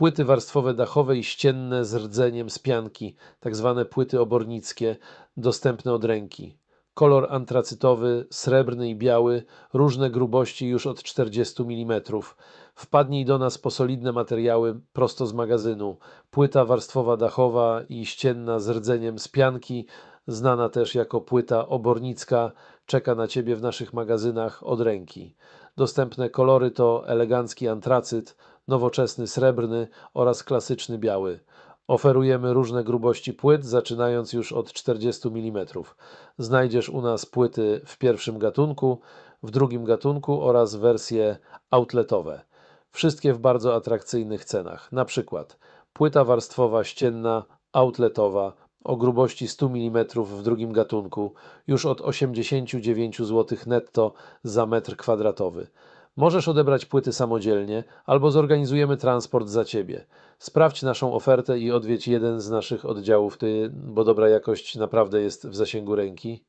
Płyty warstwowe dachowe i ścienne z rdzeniem z pianki, tak zwane płyty obornickie, dostępne od ręki. Kolor antracytowy, srebrny i biały, różne grubości już od 40 mm. Wpadnij do nas po solidne materiały prosto z magazynu. Płyta warstwowa dachowa i ścienna z rdzeniem z pianki, znana też jako płyta obornicka, czeka na Ciebie w naszych magazynach od ręki. Dostępne kolory to elegancki antracyt, nowoczesny srebrny oraz klasyczny biały. Oferujemy różne grubości płyt, zaczynając już od 40 mm. Znajdziesz u nas płyty w pierwszym gatunku, w drugim gatunku oraz wersje outletowe. Wszystkie w bardzo atrakcyjnych cenach. Na przykład płyta warstwowa ścienna outletowa o grubości 100 mm w drugim gatunku już od 89 zł netto za metr kwadratowy. Możesz odebrać płyty samodzielnie albo zorganizujemy transport za Ciebie. Sprawdź naszą ofertę i odwiedź jeden z naszych oddziałów, ty, bo dobra jakość naprawdę jest w zasięgu ręki.